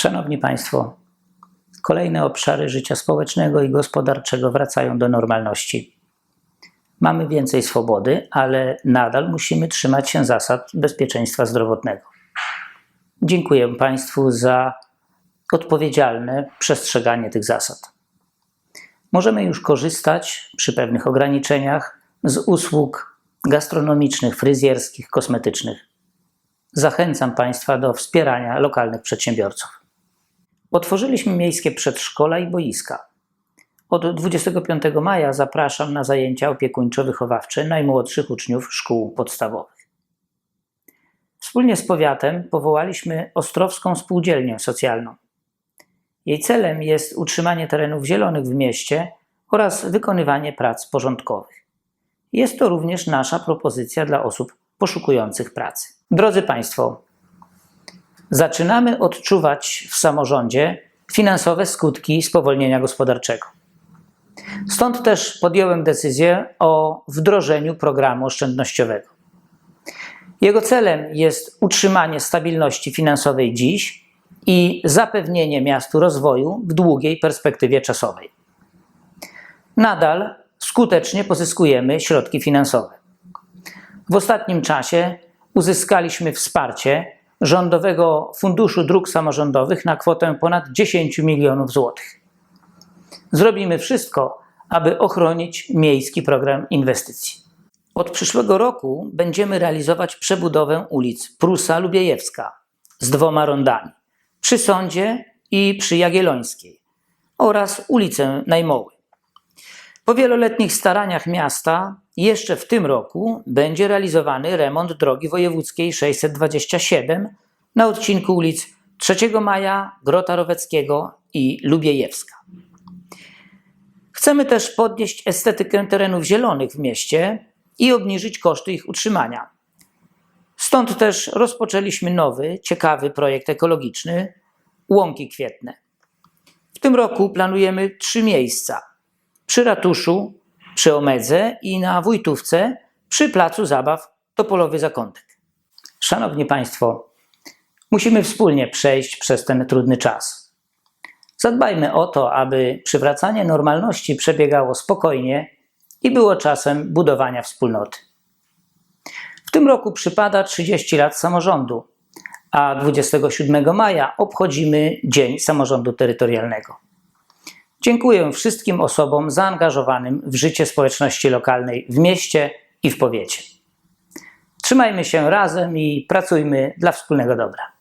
Szanowni Państwo, kolejne obszary życia społecznego i gospodarczego wracają do normalności. Mamy więcej swobody, ale nadal musimy trzymać się zasad bezpieczeństwa zdrowotnego. Dziękuję Państwu za odpowiedzialne przestrzeganie tych zasad. Możemy już korzystać przy pewnych ograniczeniach z usług gastronomicznych, fryzjerskich, kosmetycznych. Zachęcam Państwa do wspierania lokalnych przedsiębiorców. Otworzyliśmy miejskie przedszkola i boiska. Od 25 maja zapraszam na zajęcia opiekuńczo-wychowawcze najmłodszych uczniów szkół podstawowych. Wspólnie z powiatem powołaliśmy Ostrowską Spółdzielnię Socjalną. Jej celem jest utrzymanie terenów zielonych w mieście oraz wykonywanie prac porządkowych. Jest to również nasza propozycja dla osób poszukujących pracy. Drodzy Państwo, zaczynamy odczuwać w samorządzie finansowe skutki spowolnienia gospodarczego. Stąd też podjąłem decyzję o wdrożeniu programu oszczędnościowego. Jego celem jest utrzymanie stabilności finansowej dziś i zapewnienie miastu rozwoju w długiej perspektywie czasowej. Nadal skutecznie pozyskujemy środki finansowe. W ostatnim czasie uzyskaliśmy wsparcie Rządowego Funduszu Dróg Samorządowych na kwotę ponad 10 milionów złotych. Zrobimy wszystko, aby ochronić miejski program inwestycji. Od przyszłego roku będziemy realizować przebudowę ulic Prusa Lubiejewska z dwoma rondami przy Sądzie i przy Jagiellońskiej oraz ulicę Najmoły. Po wieloletnich staraniach miasta jeszcze w tym roku będzie realizowany remont drogi wojewódzkiej 627 na odcinku ulic 3 Maja, Grota Roweckiego i Lubiejewska. Chcemy też podnieść estetykę terenów zielonych w mieście i obniżyć koszty ich utrzymania. Stąd też rozpoczęliśmy nowy, ciekawy projekt ekologiczny Łąki Kwietne. W tym roku planujemy trzy miejsca: przy ratuszu, przy Omedze i na Wójtówce przy placu zabaw Topolowy Zakątek. Szanowni Państwo, musimy wspólnie przejść przez ten trudny czas. Zadbajmy o to, aby przywracanie normalności przebiegało spokojnie i było czasem budowania wspólnoty. W tym roku przypada 30 lat samorządu, a 27 maja obchodzimy Dzień Samorządu Terytorialnego. Dziękuję wszystkim osobom zaangażowanym w życie społeczności lokalnej w mieście i w powiecie. Trzymajmy się razem i pracujmy dla wspólnego dobra.